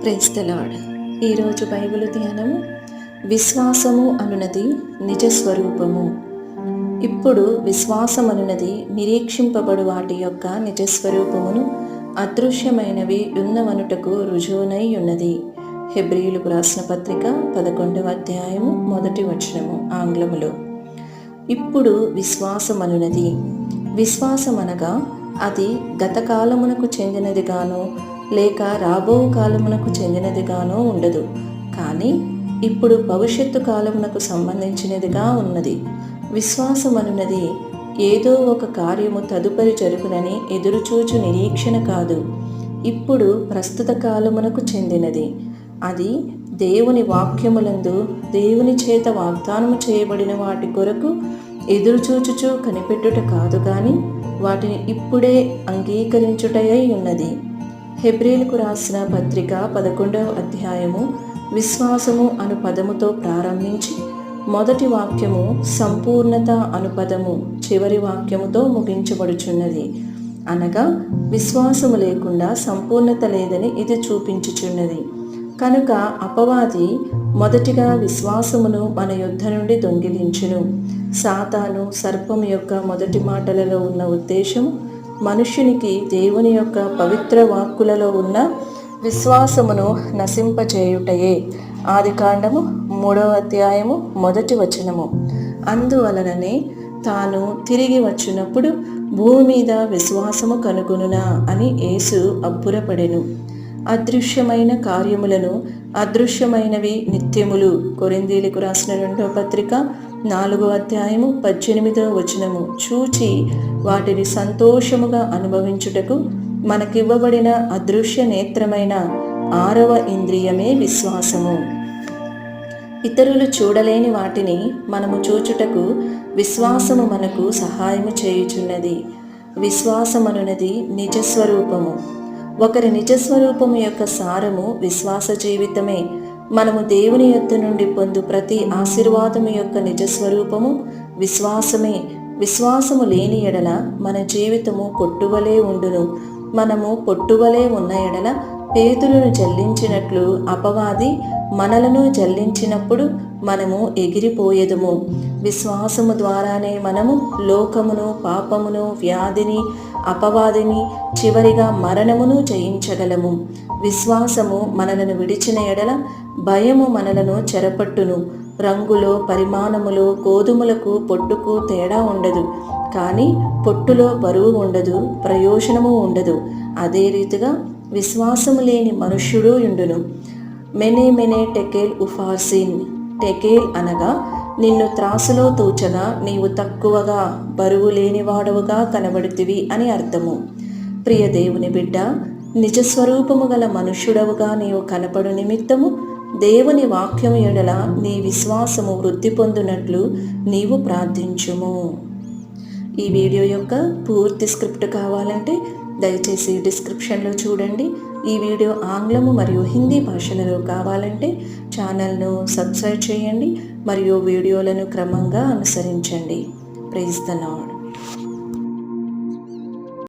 క్రైస్తలాడ్ ఈరోజు బైబిల్ ధ్యానము విశ్వాసము అనునది నిజ స్వరూపము. ఇప్పుడు విశ్వాసం అనున్నది నిరీక్షింపబడు వాటి యొక్క నిజ స్వరూపమును అదృశ్యమైనవి ఉన్నవనుటకు రుజువునై ఉన్నది. హెబ్రియులకు రాసిన పత్రిక పదకొండవ అధ్యాయము మొదటి వచనము ఆంగ్లములో. ఇప్పుడు విశ్వాసమనునది విశ్వాసమనగా అది గతకాలమునకు చెందినదిగాను లేక రాబో కాలమునకు చెందినదిగానో ఉండదు. కానీ ఇప్పుడు భవిష్యత్తు కాలమునకు సంబంధించినదిగా ఉన్నది. విశ్వాసమనున్నది ఏదో ఒక కార్యము తదుపరి జరుగునని ఎదురుచూచు నిరీక్షణ కాదు. ఇప్పుడు ప్రస్తుత కాలమునకు చెందినది. అది దేవుని వాక్యములందు దేవుని చేత వాగ్దానము చేయబడిన వాటి కొరకు ఎదురుచూచుచూ కనిపెట్టుట కాదు కానీ వాటిని ఇప్పుడే అంగీకరించుటయై ఉన్నది. హెబ్రిల్కు రాసిన పత్రిక పదకొండవ అధ్యాయము విశ్వాసము అను పదముతో ప్రారంభించి మొదటి వాక్యము సంపూర్ణత అను పదము చివరి వాక్యముతో ముగించబడుచున్నది. అనగా విశ్వాసము లేకుండా సంపూర్ణత లేదని ఇది చూపించుచున్నది. కనుక అపవాది మొదటిగా విశ్వాసమును మన యుద్ధ నుండి దొంగిలించును. సాతాను సర్పం యొక్క మొదటి మాటలలో ఉన్న ఉద్దేశం మనుష్యునికి దేవుని యొక్క పవిత్ర వాక్కులలో ఉన్న విశ్వాసమును నశింపచేయుటయే. ఆది కాండము మూడవ అధ్యాయము మొదటి వచనము. అందువలననే తాను తిరిగి వచ్చినప్పుడు భూమి మీద విశ్వాసము కనుగొనునా అని యేసు అబ్బురపడెను. అదృశ్యమైన కార్యములను అదృశ్యమైనవి నిత్యములు. కొరిందీలకు రాసిన రెండో పత్రిక నాలుగో అధ్యాయము పద్దెనిమిదో వచనము. చూచి వాటిని సంతోషముగా అనుభవించుటకు మనకివ్వబడిన అదృశ్య నేత్రమైన ఆరవ ఇంద్రియమే విశ్వాసము. ఇతరులు చూడలేని వాటిని మనము చూచుటకు విశ్వాసము మనకు సహాయము చేయుచున్నది. విశ్వాసమనున్నది నిజస్వరూపము. ఒకరి నిజస్వరూపము యొక్క సారము విశ్వాస జీవితమే. మనము దేవుని యొద్ద నుండి పొందు ప్రతి ఆశీర్వాదము యొక్క నిజస్వరూపము విశ్వాసమే. విశ్వాసము లేని ఎడల మన జీవితము పొట్టువలే ఉండును. మనము పొట్టువలే ఉన్న ఎడల పేతులను జల్లించినట్లు అపవాది మనలను జల్లించినప్పుడు మనము ఎగిరిపోయేదము. విశ్వాసము ద్వారానే మనము లోకమును పాపమును వ్యాధిని అపవాదిని చివరిగా మరణమును జయించగలము. విశ్వాసము మనలను విడిచిన ఎడల భయము మనలను చెరపట్టును. రంగులో పరిమాణములో గోధుమలకు పొట్టుకు తేడా ఉండదు. కానీ పొట్టులో బరువు ఉండదు ప్రయోజనము ఉండదు. అదే రీతిగా విశ్వాసము లేని మనుష్యుడు ఉండును. మెనే మెనే టెకేల్ ఉఫార్సిన్ టెకేల్ అనగా నిన్ను త్రాసులో తూచగా నీవు తక్కువగా బరువు లేనివాడవుగా కనబడుతివి అని అర్థము. ప్రియ దేవుని బిడ్డ నిజస్వరూపము గల మనుష్యుడవుగా నీవు కనపడు నిమిత్తము దేవుని వాక్యం ఎడల నీ విశ్వాసము వృద్ధి పొందినట్లు నీవు ప్రార్థించుము. ఈ వీడియో యొక్క పూర్తి స్క్రిప్ట్ కావాలంటే దయచేసి డిస్క్రిప్షన్లో చూడండి. ఈ వీడియో ఆంగ్లము మరియు హిందీ భాషలలో కావాలంటే ఛానల్ను సబ్స్క్రైబ్ చేయండి మరియు వీడియోలను క్రమంగా అనుసరించండి. Praise the lord